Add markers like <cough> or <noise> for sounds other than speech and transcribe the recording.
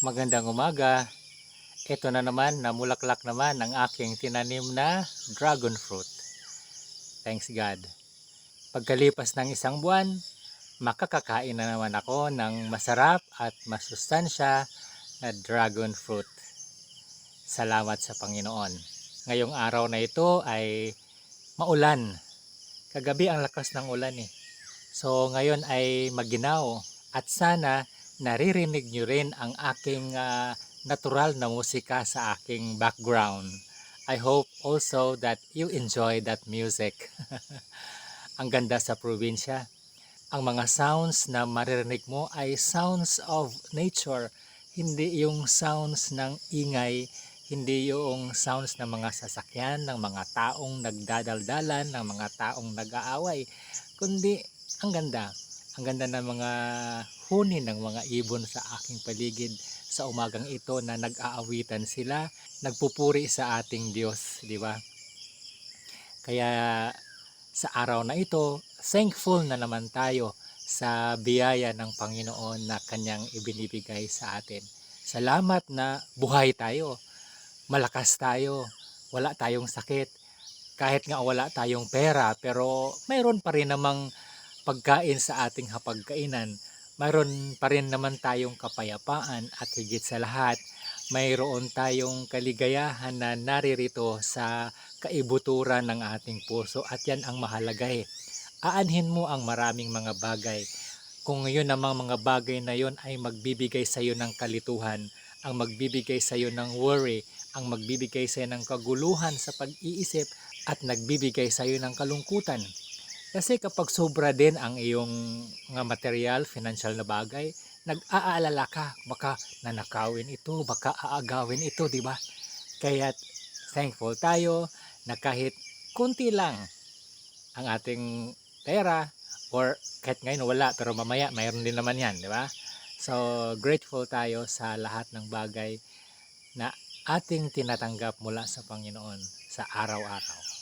Magandang umaga. Ito na naman, namulaklak naman ang aking tinanim na dragon fruit. Thanks God. Pagkalipas ng isang buwan, makakakain na naman ako ng masarap at masustansya na dragon fruit. Salamat sa Panginoon. Ngayong araw na ito ay maulan. Kagabi ang lakas ng ulan eh. So ngayon ay maginaw at sana naririnig nyo rin ang aking ah, natural na musika sa aking background. I hope also that you enjoy that music. <laughs> ang ganda sa probinsya. Ang mga sounds na maririnig mo ay sounds of nature, hindi yung sounds ng ingay, hindi yung sounds ng mga sasakyan, ng mga taong nagdadaldalan, ng mga taong nag-aaway, kundi ang ganda. Ang ganda ng mga huni ng mga ibon sa aking paligid sa umagang ito na nag-aawitan sila, nagpupuri sa ating Diyos, di ba? Kaya sa araw na ito, thankful na naman tayo sa biyaya ng Panginoon na kanyang ibinibigay sa atin. Salamat na buhay tayo, malakas tayo, wala tayong sakit, kahit nga wala tayong pera, pero mayroon pa rin namang pagkain sa ating hapagkainan. Mayroon pa rin naman tayong kapayapaan at higit sa lahat, mayroon tayong kaligayahan na naririto sa kaibuturan ng ating puso at yan ang mahalaga eh. Aanhin mo ang maraming mga bagay. Kung yun namang mga bagay na yun ay magbibigay sa iyo ng kalituhan, ang magbibigay sa iyo ng worry, ang magbibigay sa iyo ng kaguluhan sa pag-iisip at nagbibigay sa iyo ng kalungkutan. Kasi kapag sobra din ang iyong mga material, financial na bagay, nag-aalala ka, baka nanakawin ito, baka aagawin ito, di ba? Kaya thankful tayo na kahit kunti lang ang ating pera or kahit ngayon wala pero mamaya mayroon din naman yan, di ba? So grateful tayo sa lahat ng bagay na ating tinatanggap mula sa Panginoon sa araw-araw.